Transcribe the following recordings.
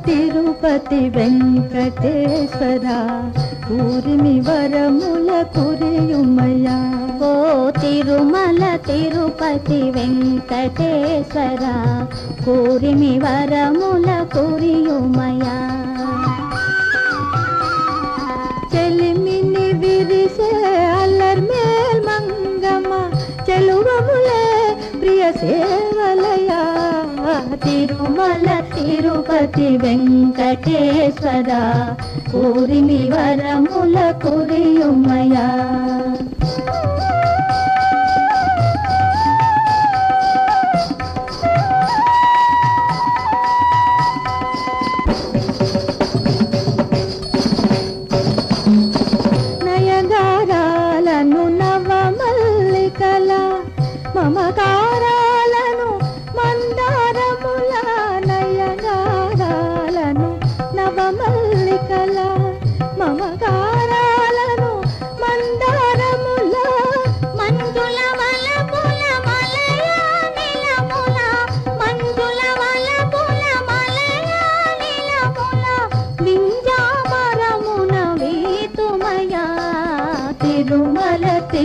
తిరుపతి వెంకటేశ్వర ఊరిమి వరముల కురియుమయ్యా. ఓ తిరుమల తిరుపతి వెంకటేశ్వర కూరిమి వరముల కురియుమయా చెలిమిని విరిసే అల్లర్మేల్ మంగమ్మ చెలువములే ప్రియ సేవలయా తిరుమల తిరుపతి వెంకటేశ్వర ఊరిమి వరముల కురియుమయా. నయగారాలను నవమల్లికల మమకా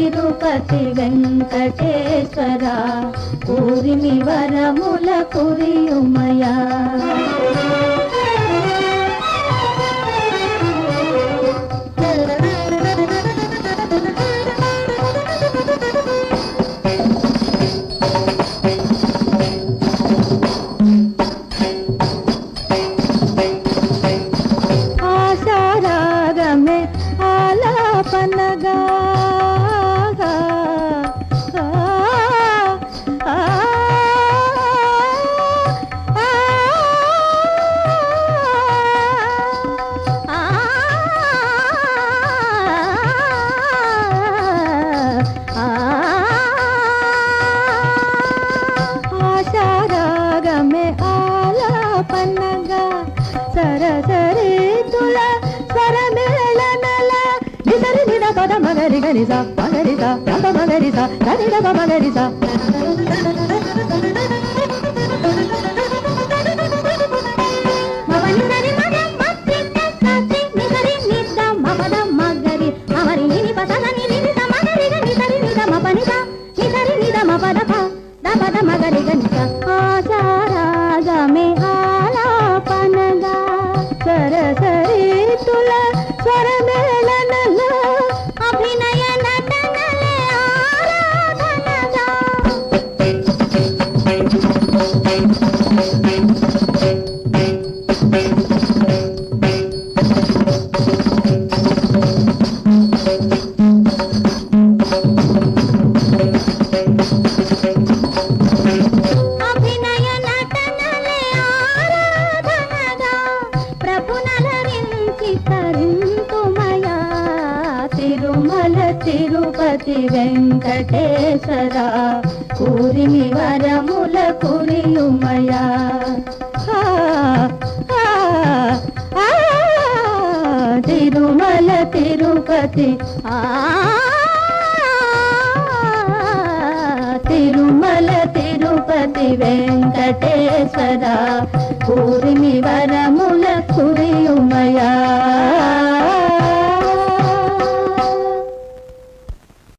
తిరుపతి వెంకటేశ్వర పూరిమి వరముల కురియుమయా. ఆశారాగమే ఆలాపనగా ఆశారాగమే ఆలాపనగా సరసరీతుల స్వరమేళనల నిసరి నిద పద మగరి గనిస మగరిస పద మగరిస గనిద మగరిస తిరుపతి వెంకటేశ్వర కూరిమి వరముల కురియుమయా. తిరుమల తిరుపతి తిరుమల తిరుపతి వెంకటేశ్వర కూరిమి వరముల కురి